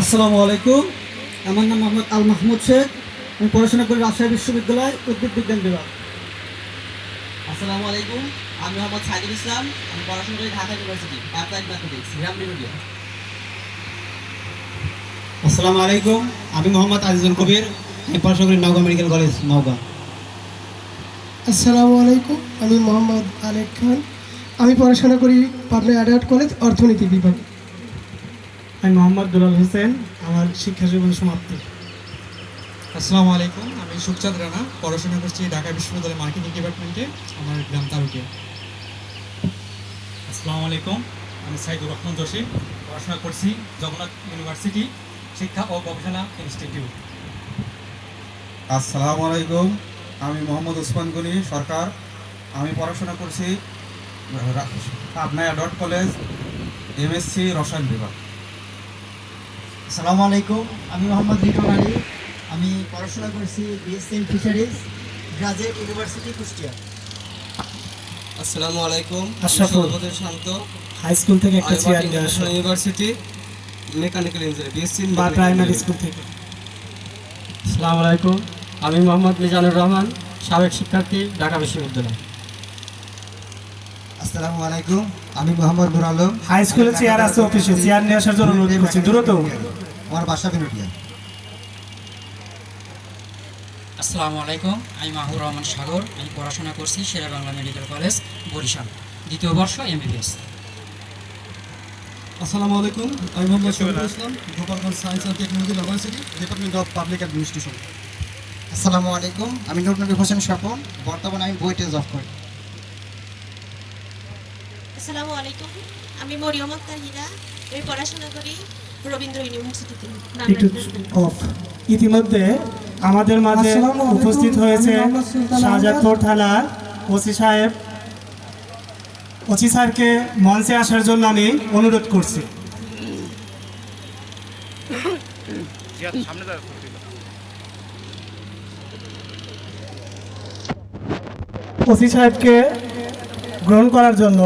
আসসালামু আলাইকুম। আমার নাম মোহাম্মদ আল মাহমুদ শেখ। আমি পড়াশোনা করি রাজশাহী বিশ্ববিদ্যালয় উদ্ভিদ বিজ্ঞান বিভাগ। আসসালামু আলাইকুম। আমি মোহাম্মদ সাইদুল ইসলাম। আমি পড়াশোনা করি Dhaka university applied mathematics Hiramoni media আসসালামু আলাইকুম। আমি মোহাম্মদ আজিজুল কবির। আমি পড়াশোনা করি নওগাঁ মেডিকেল কলেজ নওগাঁ। আসসালামু আলাইকুম। আমি মোহাম্মদ আলেক খান। আমি পড়াশোনা করি পাবনা অ্যাডাল্ট কলেজ অর্থনীতি বিভাগ। আমি মোহাম্মদ দুলাল হোসেন আমার শিক্ষা জীবন সমাপ্তি। আসসালামু আলাইকুম আমি সুখচাঁদ রানা পড়াশোনা করছি ঢাকা বিশ্ববিদ্যালয় মার্কেটিং ডিপার্টমেন্টে আমার গ্রাম তালুকে। আসসালামু আলাইকুম আমি সাইদুর রহমান জসিম পড়াশোনা করছি জগন্নাথ ইউনিভার্সিটি শিক্ষা ও গবেষণা ইনস্টিটিউট। আসসালামু আলাইকুম আমি মোহাম্মদ ওসমান গনি সরকার। আমি পড়াশোনা করছি পাবনা ডট কলেজ এমএসসি রসায়ন বিভাগ। আসসালামু আলাইকুম আমি মোহাম্মদ রিটন আলী। আমি পড়াশোনা করছি BSc in fisheries graduate university Kushtia. আসসালামু আলাইকুম আশরাফুল। শান্ত। হাই স্কুল থেকে একটা চেয়ার নিয়ে ইউনিভার্সিটি মেকানিক্যাল ইঞ্জিনিয়ার বিএসসি বা প্রাইমারি স্কুল থেকে। আসসালামু আলাইকুম আমি মোহাম্মদ মিজানুর রহমান সাবেক শিক্ষার্থী ঢাকা বিশ্ববিদ্যালয়। আসসালামু আলাইকুম। আমি মোহাম্মদ নুর আলম। হাই স্কুলে চেয়ার আছে অফিসে চেয়ার নিয়ে আসার জন্য অনুরোধ করছি। দ্রুত। আমার বাসা বিনুটিয়া আসসালামু আলাইকুম। আমি মাহুর রহমান সাগর। আমি পড়াশোনা করছি শেরা বাংলা মেডিকেল কলেজ বরিশাল। দ্বিতীয় বর্ষ এমবিবিএস। আসসালামু আলাইকুম। আমি Mohammad Shahidul Islam Gopalganj science and technology university department of public administration আসসালামু আলাইকুম। আমি নুর নবী হোসেন স্বপন। বর্তমানে আমি বুয়েটে জব করি আসসালামু আলাইকুম। আমি মরিয়ম আক্তার হীরা আমি পড়াশোনা করি রবীন্দ্র ইউনিভার্সিটিতে। ইতিমধ্যে আমাদের মাঝে উপস্থিত হয়েছে শাহজাদপুর থানার ওসি সাহেব। ওসি স্যারকে মঞ্চে আসার জন্য আমি অনুরোধ করছি। ওসি সাহেবকে গ্রহণ করার জন্য